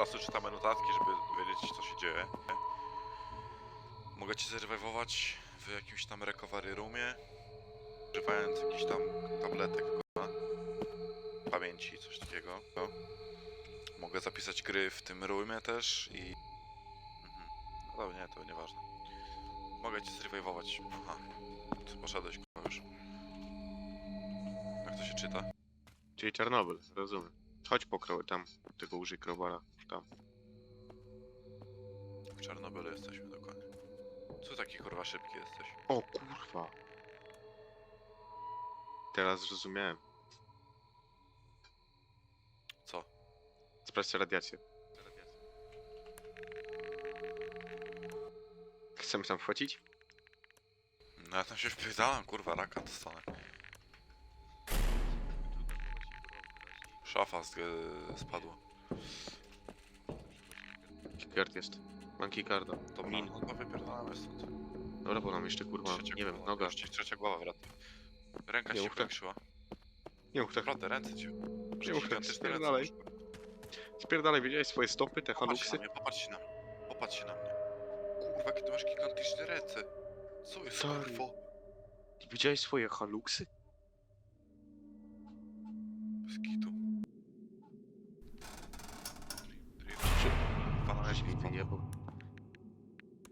prostu czytamy notatki, żeby wiedzieć co się dzieje. Mogę cię zrewajwować w jakimś tam recovery roomie, używając jakichś tam tabletek kurwa, pamięci, coś takiego. No. Mogę zapisać gry w tym roomie też i... Mhm. No dobra, nie, to nieważne. Mogę cię zrewajwować. Aha, ty poszedłeś kurwa już. Jak to się czyta? Czyli Czarnobyl, rozumiem. Chodź po tam, tego użyj crowbara. Tam. W Czarnobylu jesteśmy dokładnie. Co taki kurwa szybki jesteś? O kurwa. Teraz zrozumiałem. Co? Sprawdźcie radiację. Chcemy tam wchodzić? No ja tam się wpierdalam, kurwa, raka dostanę. Szafa z, e, spadła. Keycard jest. Mam keycarda. To Min. min. No to wypierdalamy stąd. Dobra, bo nam jeszcze kurwa, Trzecia nie wiem, głowa, noga. Ci trzecia głowa wraca. Ręka Nie tak. pokrzyła. Nie tak. Naprawdę, ręce ci. Nie Gigantyczne ręce spierdalaj. Spierdalaj, widziałeś swoje stopy, te Popatrz się haluksy? na mnie, popatrz się na mnie. Popatrz się na mnie. Kurwa, jakie ty masz gigantyczne ręce. Co jest, Stary. kurwo? Widziałeś swoje haluksy? Bez kitu. Pana Święty niebo.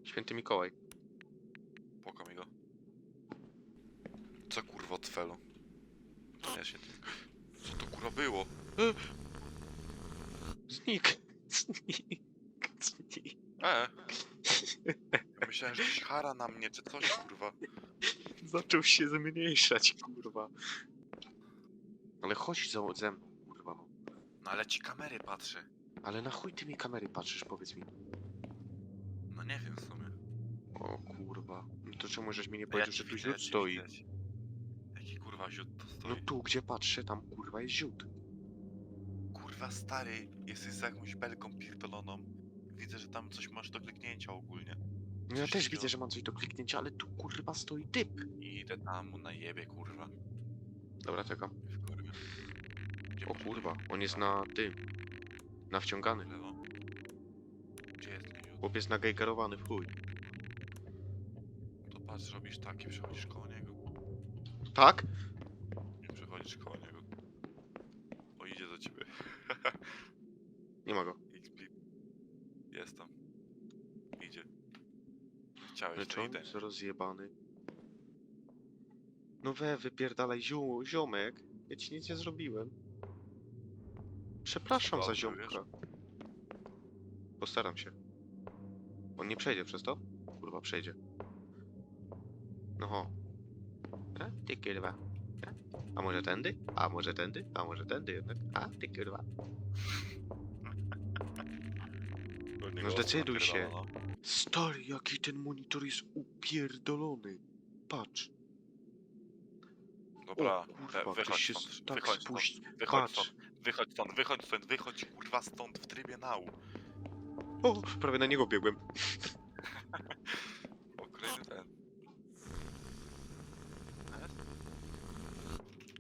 Święty Mikołaj. Poka mi go. Co kurwa od felu? To nie się Co to kurwa było? Znik. Znik. Znik. E! Ja myślałem, że hara na mnie, czy coś kurwa. Zaczął się zmniejszać, kurwa. Ale chodź za, ze mną, kurwa. No. No ale ci kamery patrzy. Ale na chuj ty mi kamery patrzysz, powiedz mi. No nie wiem w sumie. O kurwa. No to czemu żeś mi nie No powiedział, że tu ci stoi? Jaki kurwa ziód to No stoi? tu, gdzie patrzę, tam kurwa jest ziód. Kurwa stary, jesteś za jakąś belką pierdoloną. Widzę, że tam coś masz do kliknięcia ogólnie. No ja Coś też widzę, że mam coś do kliknięcia, ale tu kurwa stoi typ. I idę tam mu na jebie, kurwa. Dobra, czekam. W kurwie. Gdzie O masz kurwa? on jest na tym. Na wciągany. Lewo. Gdzie jest ten ziód? Chłop jest nagejgarowany w chuj. To patrz, robisz tak i przechodzisz koło niego. Tak? I przechodzisz koło niego. O, idzie do ciebie. Nie ma go. XP. Jest tam. Idzie. Chciałeś, to idę. rozjebany. No we, wypierdalaj ziu, ziomek. Ja ci nic nie zrobiłem. Przepraszam za Dobrze, ziomka. Postaram się. On nie przejdzie przez to? Kurwa, przejdzie. No ho. A, ty kurwa. A? A może tędy? A może tędy? A może tędy jednak? A, ty kurwa. No zdecyduj się. no. Stary, jaki ten monitor jest upierdolony. Patrz. Dobra, o, kurwa, we- ktoś wychodź się stąd, tak wychodź stąd, spuści. wychodź Patrz. stąd, wychodź stąd, wychodź stąd, wychodź kurwa stąd w trybie nału. O, prawie na niego biegłem. O, kolejny ten.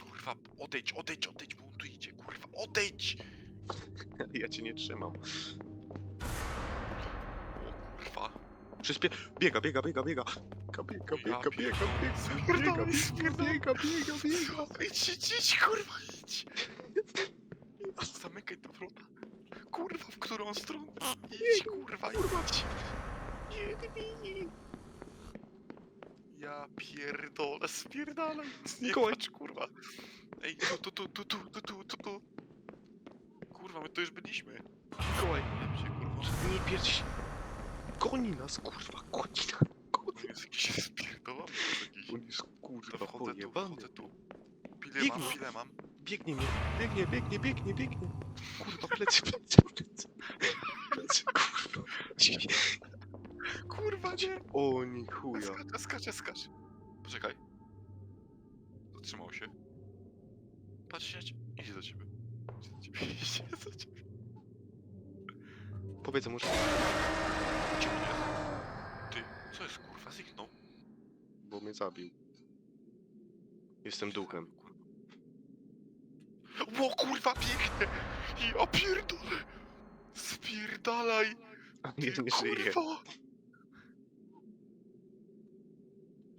Kurwa, odejdź, odejdź, odejdź, bo on tu idzie, kurwa, odejdź! Ja cię nie trzymam. Przyspie... Biega, biega, biega, biega. Biega, biega, biega, biega, biega, biega, spierdolę. biega, biega, biega. Idź, idź, idź, kurwa, idź! Zamykaj to wrota. Kurwa, w którą stronę? Idź, kurwa, idź! Nie, nie. Ja pierdolę, spierdalaj! Nie patrz, kurwa! Ej, tu, tu, tu, tu, tu, tu, tu, tu! Kurwa, my tu już byliśmy. Mikołaj, Nie się, kurwa. nie pierdź. Goni nas, kurwa, goni nas. On jest jakiś spierdolony, jest jakiś. On jest kurwa wchodzę tu, pojebany. wchodzę tu. Pile Biegnij. mam, pile mam. Biegnie mnie, biegnie, biegnie, biegnie, biegnie. Kurwa, plecy, plecy, plecy. Plecy, kurwa. Kurwa, nie! O, ni chuja. Skacze, skacze, skacze. Poczekaj. Zatrzymał się. Patrz, siedź. Idzie do ciebie. Idzie do ciebie. Idzie do ciebie. Powiedz mu, że... Gdzie on jest? Ty, co jest kurwa? Zniknął. Bo mnie zabił. Jestem duchem. O kurwa, pięknie! Ja pierdolę! Spierdalaj! A nie, Ty nie żyje. kurwo!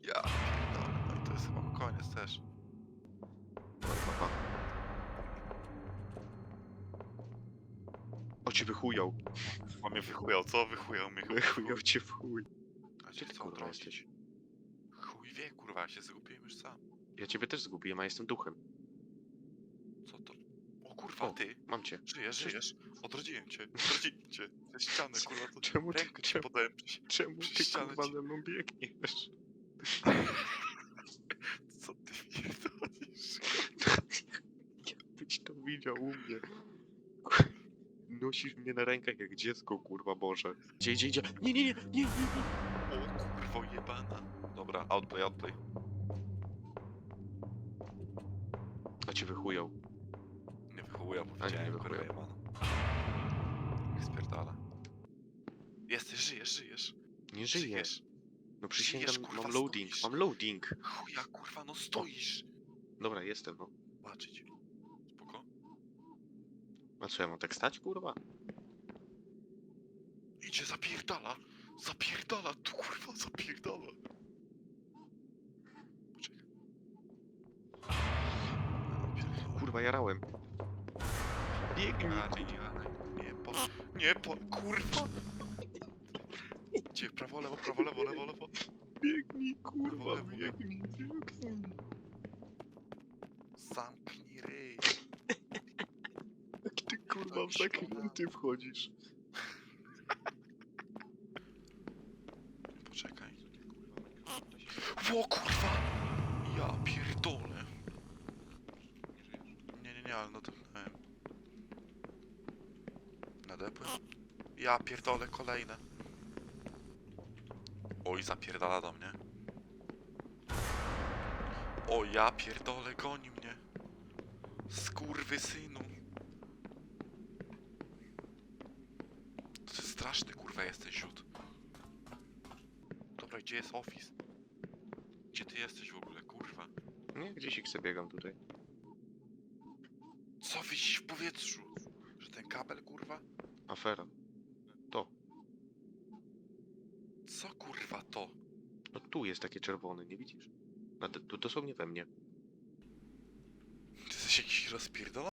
Ja pierdolę, no i to jest chyba koniec też. Aha. O ci wychujał. On mnie wychujał, co? Wychujał mnie. Wychujał cię w chuj. A Gdzie cię ty, chcą kurwa, jesteś? Chuj wie, kurwa, ja się zgubiłem już sam. Ja ciebie też zgubiłem, a jestem duchem. Co to? O kurwa, O. ty! Mam cię. Żyjesz, żyjesz! Odrodziłem cię, odrodziłem cię. Przez ścianę, kurwa, to Czemu ty- rękę ci czemu- podałem. Przecież- Czemu ty ścianę kurwa ci- ze mną biegniesz? Co ty pierdolisz? Jakbyś to widział u mnie. Nosisz mnie na rękach jak dziecko, kurwa Boże. Gdzie, gdzie, gdzie? Nie, nie, nie, nie, nie, nie. O kurwo jebana. Dobra, outplay, outplay. A cię wychujał. Nie wychowuję, bo A, nie, widziałem nie kurwa wychujał. jebana. Nie spierdala. Jesteś, żyjesz, żyjesz. Nie żyje. Żyjesz. No przysięgam, Żyjesz, kurwa, mam loading, stoisz. mam loading. Chuja, kurwa, no stoisz. Dobra, jestem, no. Patrzeć. A co, ja mam tak stać, kurwa? Idzie, zapierdala. Zapierdala, tu kurwa, zapierdala. Poczekaj. Kurwa, jarałem. Biegnij. A, nie, nie, nie, po, nie, po, kurwa! Gdzie, prawo, lewo, prawo, lewo, lewo, lewo. Biegnij, kurwa, Kurwa, lewo, biegnij, biegnij. Zamknij ryj. Jak ty, kurwa, w zakręty wchodzisz. Poczekaj. Kurwa, o kurwa! Ja pierdolę. Nie, nie, nie, ale no to... Nie. Nadepłem? Ja pierdolę kolejne. Oj, zapierdala do mnie. O, ja pierdolę, goni mnie. Skurwy synu. To jest straszny, kurwa, jest ten siód. Dobra, gdzie jest office? Gdzie ty jesteś w ogóle, kurwa? Nie, gdzieś ich sobie biegam tutaj. Co wisi w powietrzu? Że ten kabel, kurwa? Afera. Co kurwa to? No tu jest takie czerwone, nie widzisz? Na, tu dosłownie we mnie. Ty jesteś jakiś rozpierdolony?